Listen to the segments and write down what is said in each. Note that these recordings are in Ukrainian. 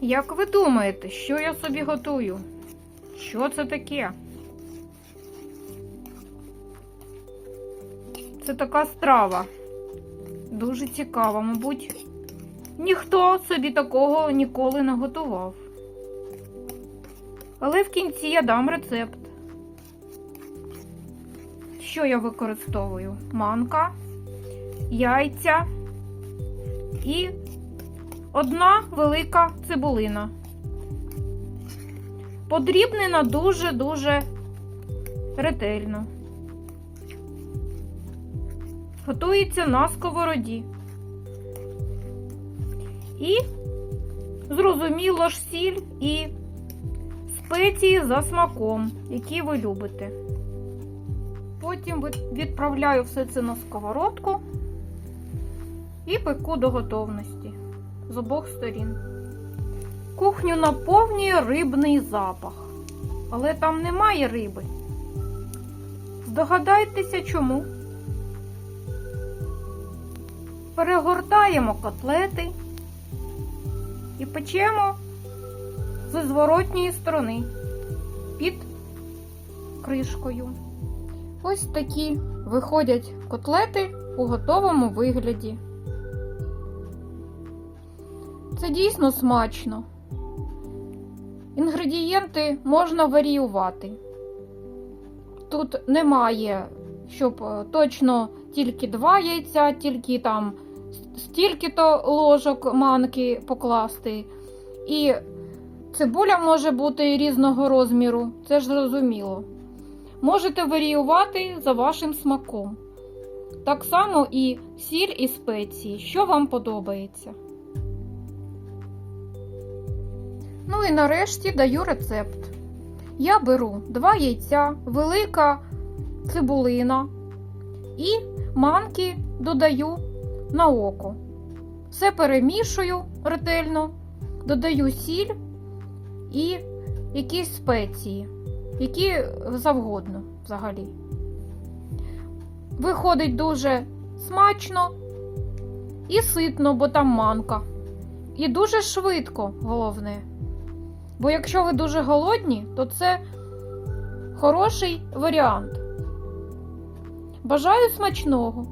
Як ви думаєте, що я собі готую? Що це таке? Це така страва. Дуже цікава, мабуть. Ніхто собі такого ніколи не готував. Але в кінці я дам рецепт. Що я використовую? Манка, яйця і одна велика цибулина. Подрібнена дуже-дуже ретельно. Готується на сковороді. І, зрозуміло ж, сіль і спеції за смаком, які ви любите. Потім відправляю все це на сковородку і пеку до готовності з обох сторін. Кухню наповнює рибний запах, але там немає риби. Здогадайтеся чому. Перегортаємо котлети і печемо з зворотньої сторони під кришкою. Ось такі виходять котлети у готовому вигляді. Це дійсно смачно. Інгредієнти можна варіювати. Тут немає, щоб е, точно тільки два яйця, тільки там стільки-то ложок манки покласти. І цибуля може бути різного розміру, це ж зрозуміло. Можете варіювати за вашим смаком. Так само і сіль і спеції, що вам подобається. Ну і нарешті даю рецепт. Я беру два яйця, велика цибулина і манки додаю на око. Все перемішую ретельно, додаю сіль і якісь спеції, які завгодно взагалі. Виходить дуже смачно і ситно, бо там манка. І дуже швидко, головне. Бо якщо ви дуже голодні, то це хороший варіант. Бажаю смачного.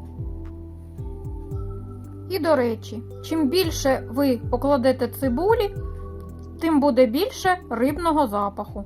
І до речі, чим більше ви покладете цибулі, тим буде більше рибного запаху.